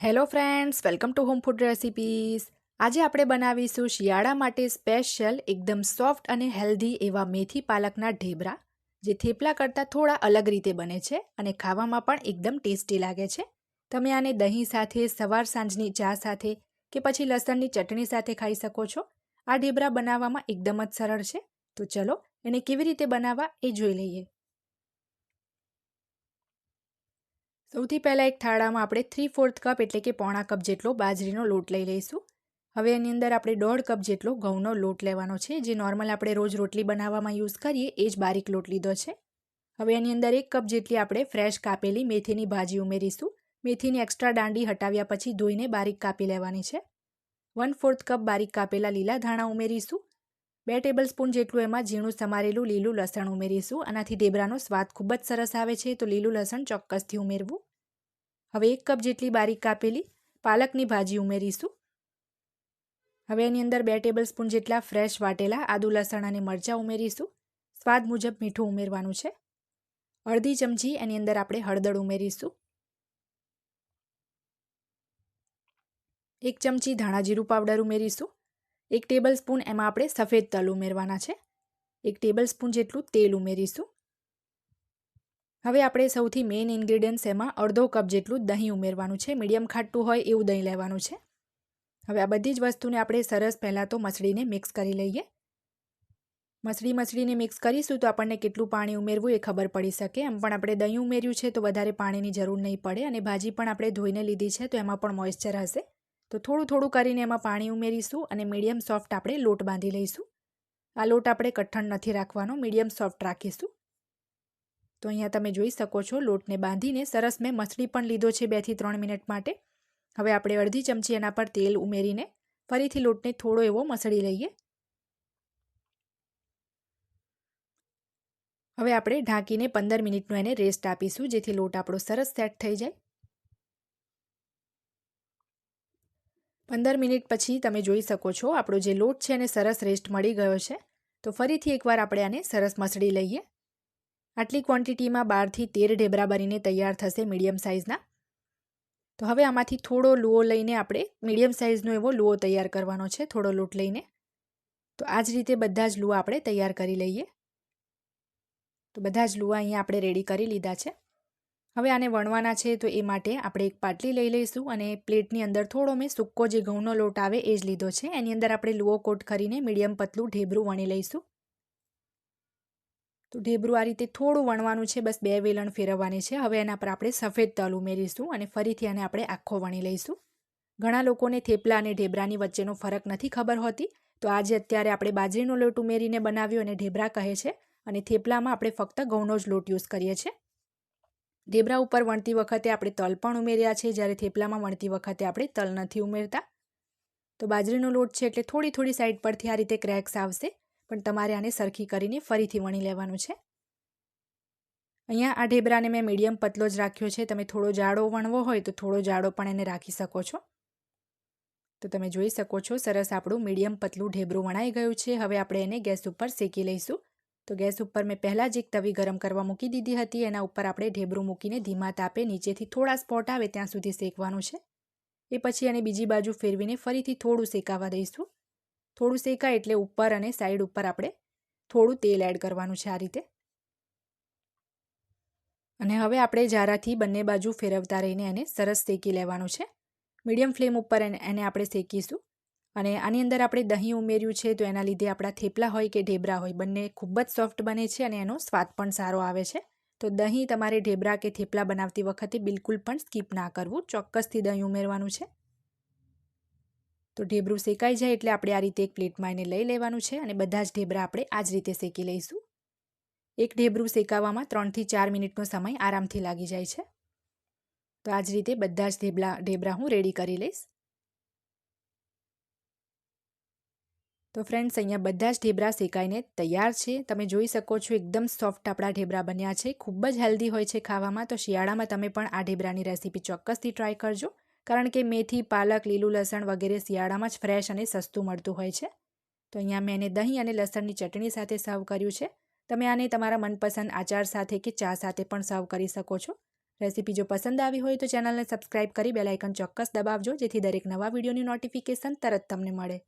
Hello friends welcome to home food recipes આજે આપણે બનાવીશું શિયાળા માટે સ્પેશિયલ એકદમ સોફ્ટ અને હેલ્ધી એવા મેથી પાલકના ઢેબરા, જે થેપલા કરતાં થોડા અલગ રીતે બને છે અને ખાવામાં પણ એકદમ ટેસ્ટી લાગે છે. તમે આને દહીં સાથે, સવાર સાંજની ચા સાથે કે પછી લસણની ચટણી સાથે ખાઈ શકો છો. આ ઢેબરા બનાવવામાં એકદમ જ સરળ છે. તો ચલો, એને કેવી રીતે બનાવવા એ જોઈ લઈએ. સૌથી પહેલાં એક થાળામાં આપણે થ્રી ફોર્થ કપ એટલે કે પોણા કપ જેટલો બાજરીનો લોટ લઈ લઈશું. હવે એની અંદર આપણે દોઢ કપ જેટલો ઘઉંનો લોટ લેવાનો છે, જે નોર્મલ આપણે રોજ રોટલી બનાવવામાં યુઝ કરીએ, એ જ બારીક લોટ લીધો છે. હવે એની અંદર એક કપ જેટલી આપણે ફ્રેશ કાપેલી મેથીની ભાજી ઉમેરીશું. મેથીની એક્સ્ટ્રા દાંડી હટાવ્યા પછી ધોઈને બારીક કાપી લેવાની છે. વન ફોર્થ કપ બારીક કાપેલા લીલા ધાણા ઉમેરીશું. બે ટેબલ સ્પૂન જેટલું એમાં ઝીણું સમારેલું લીલું લસણ ઉમેરીશું. આનાથી ઢેબરાનો સ્વાદ ખૂબ જ સરસ આવે છે. તો લીલું લસણ ચોક્કસથી ઉમેરવું. હવે એક કપ જેટલી બારીક કાપેલી પાલકની ભાજી ઉમેરીશું. હવે એની અંદર બે ટેબલ સ્પૂન જેટલા ફ્રેશ વાટેલા, આદુ લસણ અને મરચાં ઉમેરીશું. સ્વાદ મુજબ મીઠું ઉમેરવાનું છે. અડધી ચમચી એની અંદર આપણે હળદર ઉમેરીશું. એક ચમચી ધાણા જીરું પાવડર ઉમેરીશું. એક ટેબલ સ્પૂન એમાં આપણે સફેદ તલ ઉમેરવાના છે. એક ટેબલ સ્પૂન જેટલું તેલ ઉમેરીશું. હવે આપણે સૌથી મેઇન ઇન્ગ્રીડિયન્ટ્સ એમાં અડધો કપ જેટલું દહીં ઉમેરવાનું છે. મીડિયમ ખાટું હોય એવું દહીં લેવાનું છે. હવે આ બધી જ વસ્તુને આપણે સરસ પહેલાં તો મસળીને મિક્સ કરી લઈએ. મસળી મસળીને મિક્સ કરીશું તો આપણને કેટલું પાણી ઉમેરવું એ ખબર પડી શકે. એમ પણ આપણે દહીં ઉમેર્યું છે તો વધારે પાણીની જરૂર નહીં પડે અને ભાજી પણ આપણે ધોઈને લીધી છે તો એમાં પણ મોઇશ્ચર હશે. તો થોડું થોડું કરીને એમાં પાણી ઉમેરીશું અને મીડિયમ સોફ્ટ આપણે લોટ બાંધી લઈશું. આ લોટ આપણે કઠણ નથી રાખવાનો મીડિયમ સોફ્ટ રાખીશું. તો અહીંયા તમે જોઈ શકો છો, લોટને બાંધીને સરસ મેં મસળી પણ લીધો છે બેથી ત્રણ મિનિટ માટે. હવે આપણે અડધી ચમચી એના પર તેલ ઉમેરીને ફરીથી લોટને થોડો એવો મસળી લઈએ. હવે આપણે ઢાંકીને પંદર મિનિટનો એને રેસ્ટ આપીશું, જેથી લોટ આપણો સરસ સેટ થઈ જાય. પંદર મિનિટ પછી તમે જોઈ શકો છો, આપણો જે લોટ છે એને સરસ રેસ્ટ મળી ગયો છે. તો ફરીથી એકવાર આપણે આને સરસ મસળી લઈએ. આટલી ક્વોન્ટિટીમાં બારથી તેર ઢેબરા બનીને તૈયાર થશે મીડિયમ સાઇઝના. તો હવે આમાંથી થોડો લુઓ લઈને આપણે મીડિયમ સાઇઝનો એવો લુઓ તૈયાર કરવાનો છે, થોડો લોટ લઈને. તો આ જ રીતે બધા જ લુઆ આપણે તૈયાર કરી લઈએ. તો બધા જ લુઆ અહીંયા આપણે રેડી કરી લીધા છે. હવે આને વણવાના છે તો એ માટે આપણે એક પાટલી લઈ લઈશું અને પ્લેટની અંદર થોડો મેં સૂકો જે ઘઉંનો લોટ આવે એ જ લીધો છે. એની અંદર આપણે લુઓ કોટ કરીને મીડિયમ પતલું ઢેબરું વણી લઈશું. તો ઢેબરું આ રીતે થોડું વણવાનું છે, બસ બે વેલણ ફેરવવાની છે. હવે એના પર આપણે સફેદ તલ ઉમેરીશું અને ફરીથી આને આપણે આખો વણી લઈશું. ઘણા લોકોને થેપલા અને ઢેબરાની વચ્ચેનો ફરક નથી ખબર હોતી. તો આજે અત્યારે આપણે બાજરીનો લોટ ઉમેરીને બનાવ્યો અને ઢેબરા કહે છે અને થેપલામાં આપણે ફક્ત ઘઉંનો જ લોટ યુઝ કરીએ છીએ. ઢેબરા ઉપર વણતી વખતે આપણે તલ પણ ઉમેર્યા છે. જ્યારે થેપલામાં વણતી વખતે આપણે તલ નથી ઉમેરતા. તો બાજરીનો લોટ છે એટલે થોડી થોડી સાઈડ પરથી આ રીતે ક્રેક્સ આવશે. પણ તમારે આને સરખી કરીને ફરીથી વણી લેવાનું છે. અહીંયા આ ઢેબરાને મેં મીડિયમ પતલો જ રાખ્યો છે. તમે થોડો જાડો વણવો હોય તો થોડો જાડો પણ એને રાખી શકો છો. તો તમે જોઈ શકો છો સરસ આપણું મીડિયમ પતલું ઢેબરું વણાઈ ગયું છે. હવે આપણે એને ગેસ ઉપર શેકી લઈશું. તો ગેસ ઉપર મેં પહેલાં જ એક તવી ગરમ કરવા મૂકી દીધી હતી. એના ઉપર આપણે ઢેબરું મૂકીને ધીમા તાપે નીચેથી થોડા સ્પોટ આવે ત્યાં સુધી શેકવાનું છે. એ પછી એને બીજી બાજુ ફેરવીને ફરીથી થોડું શેકાવા દઈશું. થોડું શેકાય એટલે ઉપર અને સાઈડ ઉપર આપણે થોડું તેલ એડ કરવાનું છે આ રીતે. અને હવે આપણે જારાથી બંને બાજુ ફેરવતા રહીને એને સરસ શેકી લેવાનું છે. મીડિયમ ફ્લેમ ઉપર એને આપણે શેકીશું. અને આની અંદર આપણે દહીં ઉમેર્યું છે, તો એના લીધે આપણા થેપલા હોય કે ઢેબરા હોય, બંને ખૂબ જ સોફ્ટ બને છે અને એનો સ્વાદ પણ સારો આવે છે. તો દહીં તમારે ઢેબરા કે થેપલા બનાવતી વખતે બિલકુલ પણ સ્કીપ ના કરવું, ચોક્કસથી દહીં ઉમેરવાનું છે. તો ઢેબરું શેકાઈ જાય એટલે આપણે આ રીતે એક પ્લેટમાં એને લઈ લેવાનું છે અને બધા જ ઢેબરા આપણે આ જ રીતે શેકી લઈશું. એક ઢેબરું શેકાવામાં ત્રણથી ચાર મિનિટનો સમય આરામથી લાગી જાય છે. તો આ જ રીતે બધા જ ઢેબલા, ઢેબરા હું રેડી કરી લઈશ. તો ફ્રેન્ડ્સ અહીંયા બધા જ ઢેબરા શેકાઈને તૈયાર છે. તમે જોઈ શકો છો, એકદમ સોફ્ટ આપણા ઢેબરા બન્યા છે. ખૂબ જ હેલ્ધી હોય છે ખાવામાં. તો શિયાળામાં તમે પણ આ ઢેબરાની રેસીપી ચોક્કસથી ટ્રાય કરજો. કારણ કે મેથી, પાલક, લીલું લસણ વગેરે શિયાળામાં જ ફ્રેશ અને સસ્તું મળતું હોય છે. તો અહીંયા મેં એને દહીં અને લસણની ચટણી સાથે સર્વ કર્યું છે. તમે આને તમારા મનપસંદ આચાર સાથે કે ચા સાથે પણ સર્વ કરી શકો છો. રેસીપી જો પસંદ આવી હોય તો ચેનલને સબસ્ક્રાઇબ કરી બેલાઇકન ચોક્કસ દબાવજો, જેથી દરેક નવા વિડીયોની નોટિફિકેશન તરત તમને મળે.